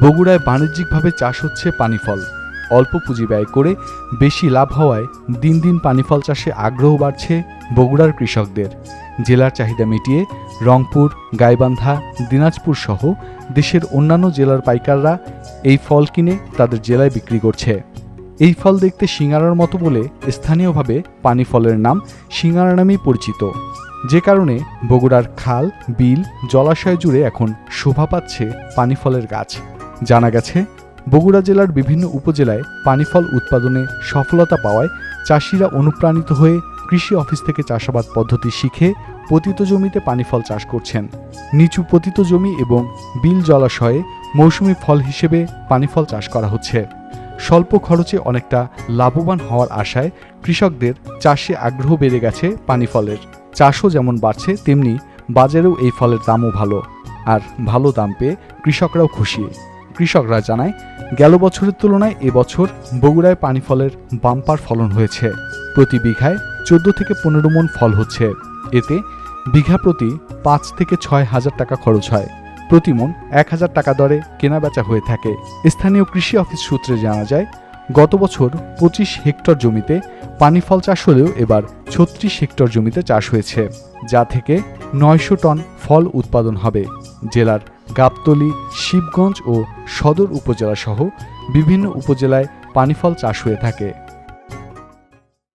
বগুড়ায় বাণিজ্যিকভাবে চাষ হচ্ছে পানিফল। অল্প পুঁজি ব্যয় করে বেশি লাভ হওয়ায় দিন দিন পানিফল চাষে আগ্রহ বাড়ছে বগুড়ার কৃষকদের। জেলার চাহিদা মিটিয়ে রংপুর, গাইবান্ধা, দিনাজপুর সহ দেশের অন্যান্য জেলার পাইকাররা এই ফল কিনে তাদের জেলায় বিক্রি করছে। এই ফল দেখতে সিঙ্গারার মতো বলে স্থানীয়ভাবে পানি ফলের নাম সিঙ্গারা নামেই পরিচিত। যে কারণে বগুড়ার খাল, বিল, জলাশয় জুড়ে এখন শোভা পাচ্ছে পানি ফলের গাছ। জানা গেছে, বগুড়া জেলার বিভিন্ন উপজেলায় পানিফল উৎপাদনে সফলতা পাওয়ায় চাষিরা অনুপ্রাণিত হয়ে কৃষি অফিস থেকে চাষাবাদ পদ্ধতি শিখে পতিত জমিতে পানিফল চাষ করছেন। নিচু পতিত জমি এবং বিল জলাশয়ে মৌসুমি ফল হিসেবে পানিফল চাষ করা হচ্ছে। স্বল্প খরচে অনেকটা লাভবান হওয়ার আশায় কৃষকদের চাষে আগ্রহ বেড়ে গেছে পানি ফলের চাষও যেমন বাড়ছে, তেমনি বাজারেও এই ফলের দামও ভালো। আর ভালো দাম পেয়ে কৃষকরাও খুশি। কৃষকরা জানায়, গেল বছরের তুলনায় এবছর বগুড়ায় পানি ফলের বাম্পার ফলন হয়েছে। প্রতি বিঘায় চোদ্দ থেকে পনেরো মন ফল হচ্ছে। এতে বিঘা প্রতি পাঁচ থেকে ছয় হাজার টাকা খরচ হয়। প্রতি মন এক হাজার টাকা দরে কেনাবেচা হয়ে থাকে। স্থানীয় কৃষি অফিস সূত্রে জানা যায়, গত বছর পঁচিশ হেক্টর জমিতে পানি ফল চাষ হলেও এবার ছত্রিশ হেক্টর জমিতে চাষ হয়েছে, যা থেকে নয়শো টন ফল উৎপাদন হবে। জেলার গাবতলী, শিবগঞ্জ ও সদর উপজেলাসহ বিভিন্ন উপজেলায় পানিফল চাষ হয়ে থাকে।